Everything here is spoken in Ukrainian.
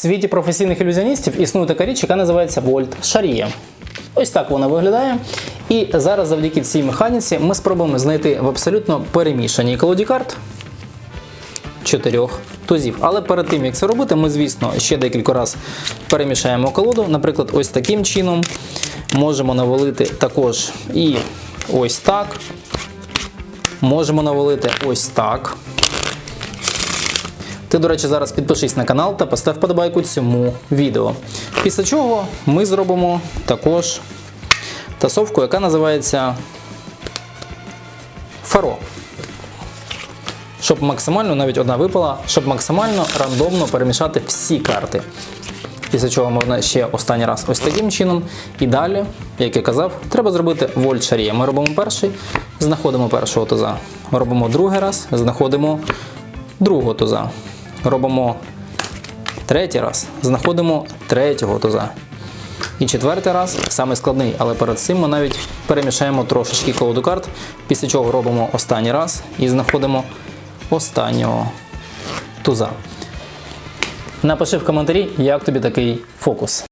світі професійних ілюзіоністів існує така річ, яка називається вольт шарія. Ось так вона виглядає. І зараз завдяки цій механіці ми спробуємо знайти в абсолютно перемішаній колоді карт чотирьох тузів. Але перед тим, як це робити, ми, звісно, ще декілька разів перемішаємо колоду. Наприклад, ось таким чином. Можемо навалити також і ось так. Можемо навалити ось так. Ти, до речі, зараз підпишись на канал та постав подобайку цьому відео. Після чого ми зробимо також тасовку, яка називається фаро. Щоб максимально, навіть одна випала, щоб максимально рандомно перемішати всі карти. Після чого можна ще останній раз ось таким чином. І далі, як я казав, треба зробити вольт шарія. Ми робимо перший, знаходимо першого туза. Робимо другий раз, знаходимо другого туза. Робимо третій раз, знаходимо третього туза. І четвертий раз самий складний, але перед цим ми навіть перемішаємо трошечки колоду карт, після чого робимо останній раз і знаходимо останнього туза. Напиши в коментарі, як тобі такий фокус.